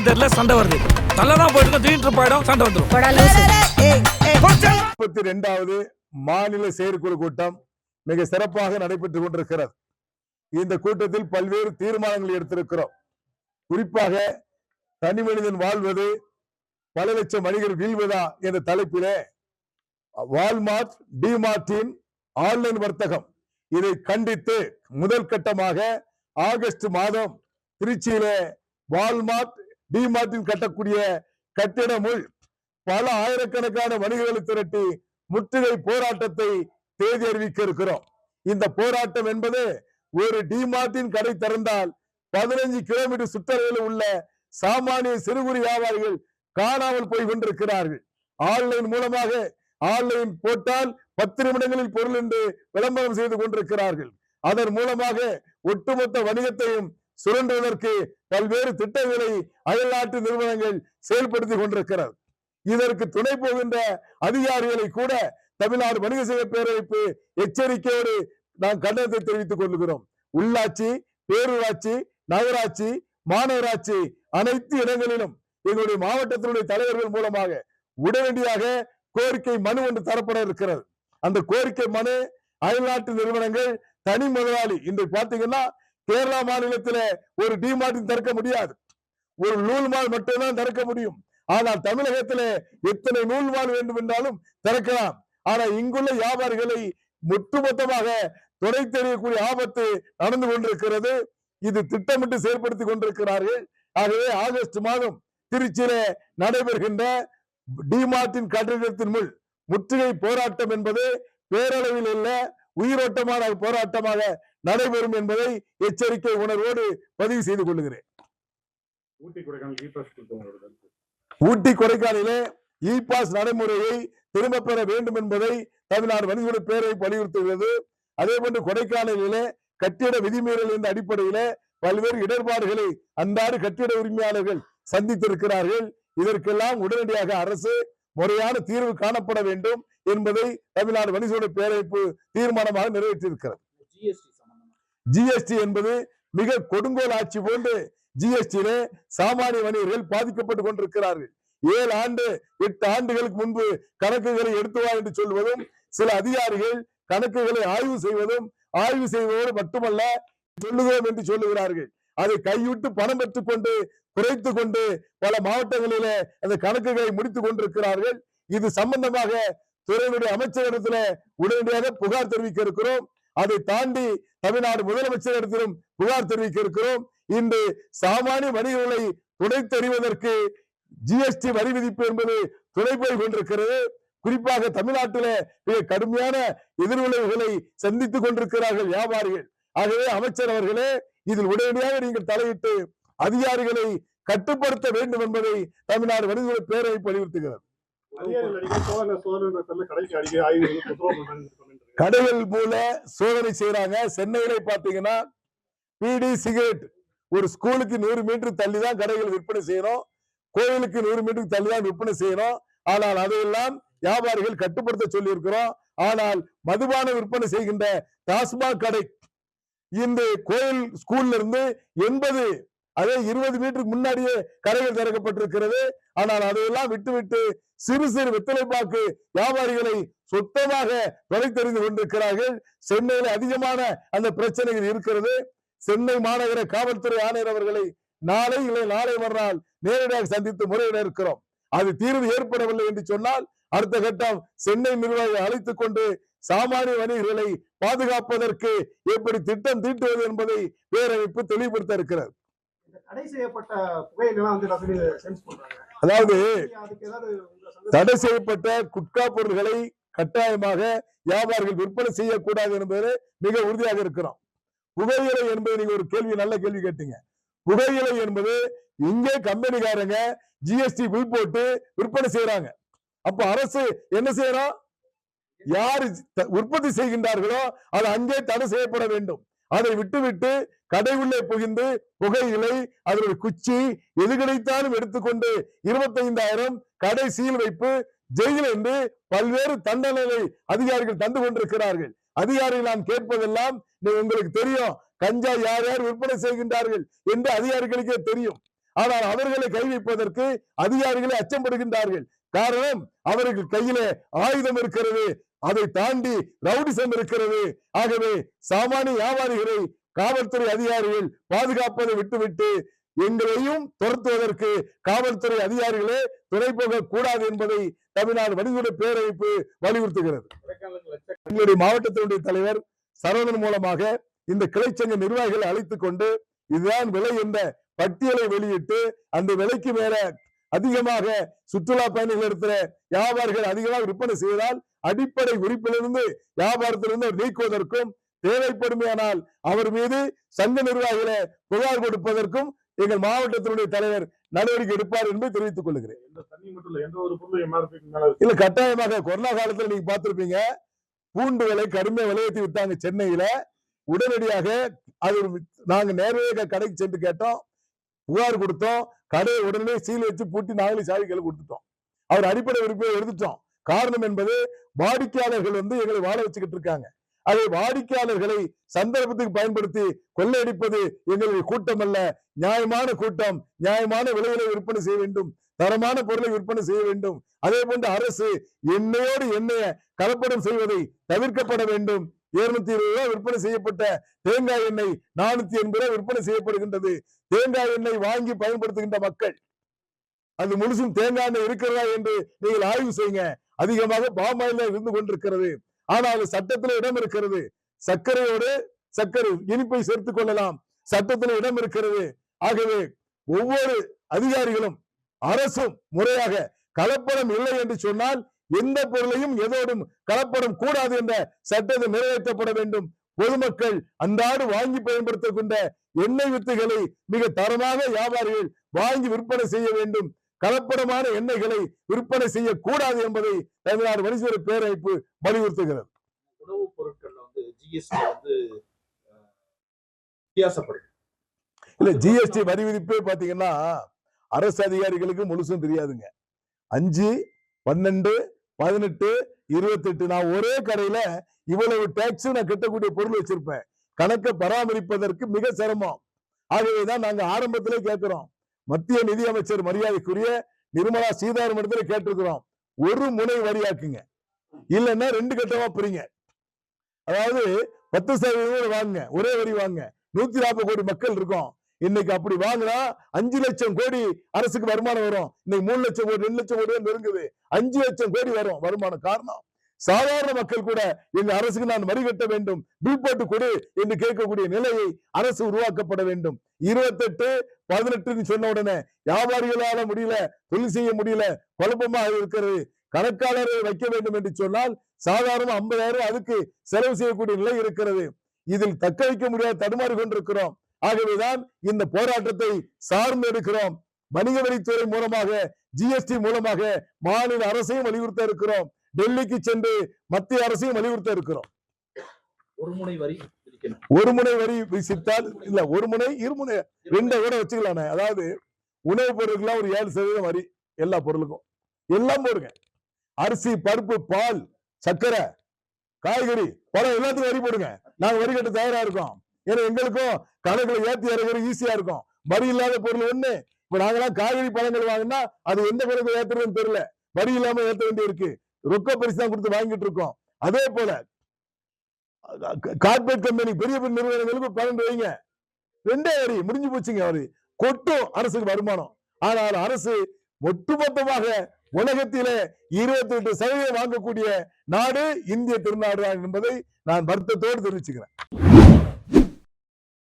என்னன்னு தெரியல சண்டை வருது. நல்லா போயிட்டு இருக்கு, திடீர்னு போயிடும் சண்டை வந்துடும் முப்பத்தி ரெண்டாவது மாநில செயற்குழு கூட்டம் மிக சிறப்பாக நடைபெற்றுக் கொண்டிருக்கிறது. இந்த கூட்டத்தில் பல்வேறு தீர்மானங்களை எடுத்திருக்கிறோம். குறிப்பாக தனி மனிதன் வாழ்வது பல லட்சம் வணிகர் வீழ்வதா என்ற தலைப்பிலே வால்மார்ட் டிமார்ட்டின் ஆன்லைன் வர்த்தகம். இதை கண்டித்து முதல் கட்டமாக ஆகஸ்ட் மாதம் திருச்சியிலே வால்மார்ட் டிமார்ட்டின் கட்டக்கூடிய கட்டிடமுள் பல ஆயிரக்கணக்கான வணிகர்களை திரட்டி முற்றுகை போராட்டத்தை தேதி அறிவிக்க இருக்கிறோம். இந்த போராட்டம் என்பது ஒரு டிமார்ட்டின் கடை திறந்தால் பதினஞ்சு கிலோமீட்டர் சுற்றளவில் உள்ள சாமானிய சிறு குறு வியாபாரிகள் காணாமல் போய் கொண்டிருக்கிறார்கள். ஆன்லைன் மூலமாக ஆன்லைன் போட்டால் பத்து நிமிடங்களில் பொருள் என்று விளம்பரம் செய்து கொண்டிருக்கிறார்கள். அதன் மூலமாக ஒட்டுமொத்த வணிகத்தையும் சுரண்டுவதற்கு பல்வேறு திட்டங்களை அயல்நாட்டு நிறுவனங்கள் செயல்படுத்தி கொண்டிருக்கிறது. இதற்கு துணை போகின்ற அதிகாரிகளை கூட தமிழ்நாடு வணிக செய்ய பேரவைப்பு எச்சரிக்கையோடு நாம் கண்டனத்தை தெரிவித்துக் கொள்கிறோம். உள்ளாட்சி பேரூராட்சி நகராட்சி மாநகராட்சி அனைத்து இடங்களிலும் எங்களுடைய மாவட்டத்தினுடைய தலைவர்கள் மூலமாக உடனடியாக கோரிக்கை மனு ஒன்று தரப்பட இருக்கிறது. அந்த கோரிக்கை மனு அயல்நாட்டு நிறுவனங்கள் தனி முதலாளி இன்று பாத்தீங்கன்னா கேரளா மாநிலத்தில ஒரு டிமார்ட்டின் திறக்க முடியாது. ஒரு நூல் மால் மட்டும்தான் திறக்க முடியும். ஆனால் தமிழகத்திலே எத்தனை நூல் மால் வேண்டும் என்றாலும் திறக்கலாம். ஆனா இங்குள்ள வியாபாரிகளை ஒட்டுமொத்தமாக துறை தெரியக்கூடிய ஆபத்து நடந்து கொண்டிருக்கிறது. இது திட்டமிட்டு செயல்படுத்தி கொண்டிருக்கிறார்கள். ஆகவே ஆகஸ்ட் மாதம் திருச்சியில நடைபெறுகின்ற டிமார்ட்டின் கட்டிடத்தின் முள் முற்றுகை போராட்டம் என்பது பேரளவில் உள்ள உயிரோட்டமான போராட்டமாக நடைபெறும் என்பதை எச்சரிக்கை உணர்வோடு பதிவு செய்து கொள்கிறேன் ஊட்டி கொடைக்கானலிலே இ பாஸ் நடைமுறையை திரும்ப பெற வேண்டும் என்பதை தமிழ்நாடு வணிகோட பேரை வலியுறுத்துகிறது அதே போன்று கொடைக்கானலிலே கட்டிட விதிமீறல் என்ற அடிப்படையிலே பல்வேறு இடர்பாடுகளை அன்றாடு கட்டிட உரிமையாளர்கள் சந்தித்திருக்கிறார்கள். இதற்கெல்லாம் உடனடியாக அரசு முறையான தீர்வு காணப்பட வேண்டும் என்பதை தமிழ்நாடு வணிகோட பேரமைப்பு தீர்மானமாக நிறைவேற்றியிருக்கிறது. ஜிஎஸ்டி என்பது மிக கொடுங்கோல் ஆட்சி போன்று ஜிஎஸ்டியிலே சாமானிய வணிகர்கள் பாதிக்கப்பட்டு கொண்டிருக்கிறார்கள். ஏழு ஆண்டு எட்டு ஆண்டுகளுக்கு முன்பு கணக்குகளை எடுத்து வா என்று சொல்வதும் சில அதிகாரிகள் கணக்குகளை ஆய்வு செய்வதும் ஆய்வு செய்வதோடு மட்டுமல்ல சொல்லுகிறோம் என்று சொல்லுகிறார்கள். அதை கைவிட்டு பணம் பெற்றுக் கொண்டு குறைத்து கொண்டு பல மாவட்டங்களிலே அந்த கணக்குகளை முடித்துக் கொண்டிருக்கிறார்கள். இது சம்பந்தமாக துறையினுடைய அமைச்சரிடத்துல உடனடியாக புகார் தெரிவிக்க இருக்கிறோம். அதை தாண்டி தமிழ்நாடு முதலமைச்சரிடத்திலும் புகார் தெரிவிக்க இருக்கிறோம் இன்று சாமானிய வணிகர்களை துணை தெரிவதற்கு ஜிஎஸ்டி வரி விதிப்பு என்பது துணை போய் கொண்டிருக்கிறது. குறிப்பாக தமிழ்நாட்டிலே மிக கடுமையான எதிர்விளைவுகளை சந்தித்துக் கொண்டிருக்கிறார்கள் வியாபாரிகள். ஆகவே அமைச்சர் அவர்களே இதில் உடனடியாக நீங்கள் தலையிட்டு அதிகாரிகளை கட்டுப்படுத்த வேண்டும் என்பதை தமிழ்நாடு வணிகர்களை பேரவை வலியுறுத்துகிறது. சோதனை கடைகள் போல சோதனை செய்யறாங்க சென்னையில பாத்தீங்கன்னா பீடி சிகரெட் ஒரு ஸ்கூலுக்கு நூறு மீட்டர் தள்ளி தான் கடைகள் விற்பனை செய்யறோம் கோயிலுக்கு நூறு மீட்டருக்கு தள்ளி தான் விற்பனை செய்யறோம் ஆனால் அதையெல்லாம் வியாபாரிகள் கட்டுப்படுத்த சொல்லி இருக்கிறோம் ஆனால் மதுபான விற்பனை செய்கின்ற டாஸ்மாக் கடை இந்த கோயில் ஸ்கூல்ல இருந்து எண்பது அதே இருபது மீட்டருக்கு முன்னாடியே கடைகள் திறக்கப்பட்டிருக்கிறது. ஆனால் அதையெல்லாம் விட்டுவிட்டு சிறு சிறு வெத்தலைப்பாக்கு வியாபாரிகளை சுத்தமாக தொலை தெரிந்து கொண்டிருக்கிறார்கள். சென்னையில் அதிகமான அந்த பிரச்சனைகள் இருக்கிறது. சென்னை மாநகர காவல்துறை ஆணையர் அவர்களை நாளை இல்லை நாளை மறுநாள் நேரடியாக சந்தித்து முறையிட இருக்கிறோம். அது தீர்வு ஏற்படவில்லை என்று சொன்னால் அடுத்த கட்டம் சென்னை நிர்வாகிகளை அழைத்துக் கொண்டு சாமானிய வணிகர்களை பாதுகாப்பதற்கு எப்படி திட்டம் தீட்டுவது என்பதை பேரமைப்பு தெளிவுபடுத்த இருக்கிறது. தடை செய்யப்பட்ட புகையிலாம் வந்து சென்ஸ் பண்றாங்க. அதாவது தடை செய்யப்பட்ட குட்கா பொருட்களை கட்டாயமாக வியாபாரிகள் விற்பனை செய்யக்கூடாது என்பது மிக உறுதியாக இருக்கிறோம். புகையிலை என்பது நீங்க ஒரு கேள்வி நல்ல கேள்வி கேட்டீங்க. புகையிலை என்பது இங்கே கம்பெனிக்காரங்க ஜிஎஸ்டி பில் போட்டு விற்பனை செய்யறாங்க அப்ப அரசு என்ன செய்யறோம் யாரு உற்பத்தி செய்கின்றார்களோ அது அங்கே தடை செய்யப்பட வேண்டும். அதை விட்டுவிட்டு கடை உள்ளே புகுந்து புகையிலை அதனுடைய குச்சி எது கிடைத்தாலும் எடுத்துக்கொண்டு இருபத்தைந்தாயிரம் கடை சீல் வைப்பு ஜெயில் என்று பல்வேறு தண்டனை அதிகாரிகள் தந்து கொண்டிருக்கிறார்கள். அதிகாரிகள் நாம் கேட்பதெல்லாம் நீ உங்களுக்கு தெரியும். கஞ்சா யார் யார் விற்பனை செய்கின்றார்கள் என்று அதிகாரிகளுக்கே தெரியும். ஆனால் அவர்களை கை வைப்பதற்கு அதிகாரிகளை அச்சப்படுகின்றார்கள். காரணம் அவர்கள் கையிலே ஆயுதம் இருக்கிறது. அதை தாண்டி ரவுடிசம் இருக்கிறது. ஆகவே சாமானிய வியாபாரிகளை காவல்துறை அதிகாரிகள் பாதுகாப்பதை விட்டுவிட்டு எங்களையும் துரத்துவதற்கு காவல்துறை அதிகாரிகளே துணை போக கூடாது என்பதை தமிழ்நாடு வணிகத்துறை பேரமைப்பு வலியுறுத்துகிறது. எங்களுடைய மாவட்டத்தினுடைய தலைவர் சரவணன் மூலமாக இந்த கிளைச்சங்க நிர்வாகிகளை அழைத்துக் கொண்டு இதுதான் விலை என்ற பட்டியலை வெளியிட்டு அந்த விலைக்கு மேல அதிகமாக சுற்றுலா பயணிகள் இருக்கிற வியாபாரிகள் அதிகமாக விற்பனை செய்தால் அடிப்படை உறுப்பிலிருந்து வியாபாரத்திலிருந்து நீக்குவதற்கும் தேவைப்படுமையானால் அவர் மீது சங்க நிர்வாகிகளை புகார் கொடுப்பதற்கும் எங்கள் மாவட்டத்தினுடைய தலைவர் நடவடிக்கை எடுப்பார் என்பதை தெரிவித்துக் கொள்கிறேன். இல்ல கட்டாயமாக கொரோனா காலத்துல நீங்க பார்த்திருப்பீங்க. பூண்டு விலை கடுமை விலையேற்றி வித்தாங்க சென்னையில. உடனடியாக அது நாங்க நேரடியாக கடைக்கு சென்று கேட்டோம். புகார் கொடுத்தோம். கடையை உடனே சீல் வச்சு பூட்டி நாங்களே சாவி கையில கொடுத்துட்டோம். அவர் அடிப்படை உறுப்பினர் எடுத்துட்டோம். காரணம் என்பது வாடிக்கையாளர்கள் வந்து எங்களை வாழ வச்சுக்கிட்டு இருக்காங்க. அதை வாடிக்கையாளர்களை சந்தர்ப்பத்துக்கு பயன்படுத்தி கொள்ளையடிப்பது எங்களுடைய கூட்டம் அல்ல நியாயமான கூட்டம் நியாயமான விலைகளை விற்பனை செய்ய வேண்டும் தரமான பொருளை விற்பனை செய்ய வேண்டும். அதே போன்று அரசு எண்ணெயோடு எண்ணெய கலப்படம் செய்வதை தவிர்க்கப்பட வேண்டும். இருநூத்தி இருபது ரூபாய் விற்பனை செய்யப்பட்ட தேங்காய் எண்ணெய் நானூத்தி எண்பது ரூபாய் விற்பனை செய்யப்படுகின்றது. தேங்காய் எண்ணெய் வாங்கி பயன்படுத்துகின்ற மக்கள் அது முழுசும் தேங்காய் எண்ணெய் இருக்கிறதா என்று நீங்கள் ஆய்வு செய்யுங்க. அதிகமாக பாமாயில் இருந்து கொண்டிருக்கிறது. ஆனால் சட்டத்துல இடம் இருக்கிறது. சர்க்கரையோடு சர்க்கரை இனிப்பை சேர்த்துக் கொள்ளலாம். சட்டத்தில் இடம் இருக்கிறது. ஆகவே ஒவ்வொரு அதிகாரிகளும் அரசும் முறையாக கலப்படம் இல்லை என்று சொன்னால் எந்த பொருளையும் எதோடும் கலப்படம் கூடாது என்ற சட்டத்தை நிறைவேற்றப்பட வேண்டும். பொதுமக்கள் அன்றாடு வாங்கி பயன்படுத்துகின்ற எண்ணெய் வித்துகளை மிக தரமாக வியாபாரிகள் வாங்கி விற்பனை செய்ய வேண்டும். கலப்படமான எண்ணெய்களை விற்பனை செய்யக்கூடாது என்பதை தமிழ்நாடு வணிகர் பேரமைப்பு வலியுறுத்துகிறது. உணவுப் பொருட்கள்ல வந்து ஜிஎஸ்டி வந்து வித்தியாசப்படுது. இல்ல ஜிஎஸ்டி வரி விதிப்பே பாத்தீங்கன்னா அரசு அதிகாரிகளுக்கு முழுசும் தெரியாதுங்க. அஞ்சு பன்னெண்டு பதினெட்டு இருபத்தெட்டு. நான் ஒரே கடையில இவ்வளவு டேக்ஸ் நான் கட்டக்கூடிய பொருள் வச்சிருப்பேன். கணக்கை பராமரிப்பதற்கு மிக சிரமம். ஆகவேதான் நாங்க ஆரம்பத்திலே கேட்கிறோம் மத்திய நிதி அமைச்சர் மரியாதைக்குரிய நிர்மலா சீதாராமனிடத்துல கேட்டிருக்கிறோம். ஒரு முனை வரியாக்குங்க. இல்லைன்னா ரெண்டு கட்டமா பிரிங்க. அதாவது பத்து சதவீதம் வாங்குங்க. ஒரே வரி வாங்க நூத்தி நாற்பது கோடி மக்கள் இருக்கும். இன்னைக்கு அப்படி வாங்கினா அஞ்சு லட்சம் கோடி அரசுக்கு வருமானம் வரும். இன்னைக்கு மூணு லட்சம் கோடி ரெண்டு லட்சம் கோடி தான் நெருங்குது. அஞ்சு லட்சம் கோடி வரும். வருமானம் காரணம் சாதாரண மக்கள் கூட எங்க அரசுக்கு நான் வரி கட்ட வேண்டும். பில் போட்டு கொடு என்று கேட்கக்கூடிய நிலையை அரசு உருவாக்கப்பட வேண்டும். இருபத்தெட்டு பதினெட்டுன்னு சொன்ன உடனே வியாபாரிகளால முடியல தொழில் செய்ய முடியல குழப்பமாக இருக்கிறது. கணக்காளரை வைக்க வேண்டும் என்று சொன்னால் சாதாரண ஐம்பதாயிரம் அதுக்கு செலவு செய்யக்கூடிய நிலை இருக்கிறது. இதில் தக்க வைக்க முடியாத தடுமாறி கொண்டிருக்கிறோம். ஆகவேதான் இந்த போராட்டத்தை சார்ந்து இருக்கிறோம் வணிக வரித்துறை மூலமாக ஜிஎஸ்டி மூலமாக மாநில அரசையும் வலியுறுத்த இருக்கிறோம். டெல்லிக்கு சென்று மத்திய அரசையும் வலியுறுத்த இருக்கிறோம். ஒரு முனை வரி விசித்தால் இல்ல ஒரு முனை இருமுனை ரெண்டை கூட வச்சுக்கலானே அதாவது உணவுப் பொருட்கள்லாம் ஒரு ஏழு சதவீதம் வரி எல்லா பொருளுக்கும். எல்லாம் போடுங்க. அரிசி பருப்பு பால் சர்க்கரை காய்கறி பழம் எல்லாத்துக்கும் வரி போடுங்க. நாங்க வரி கட்ட தயாரா இருக்கோம். ஏன்னா எங்களுக்கும் கணக்குல ஏத்தி இறங்குறது ஈஸியா இருக்கும். வரி இல்லாத பொருள் ஒண்ணு. இப்ப நாங்கெல்லாம் காய்கறி பழங்கள் வாங்கினா அது எந்த கணக்கு ஏத்துறதுன்னு தெரியல. வரி இல்லாம ஏத்த வேண்டி இருக்கு. ரொக்க பரிசு தான் கொடுத்து வாங்கிட்டு இருக்கோம். அதே போல கார்பரேட் கம்பெனி பெரிய பெரிய நிறுவனங்களுக்கு பன்னெண்டு வைங்க. ரெண்டே வரி முடிஞ்சு போச்சுங்க அவரு கொட்டும் அரசுக்கு வருமானம். ஆனால் அரசு ஒட்டுமொத்தமாக உலகத்திலே இருபத்தி எட்டு சதவீதம் வாங்கக்கூடிய நாடு இந்திய திருநாடு என்பதை நான் வருத்தத்தோடு தெரிவிச்சுக்கிறேன்.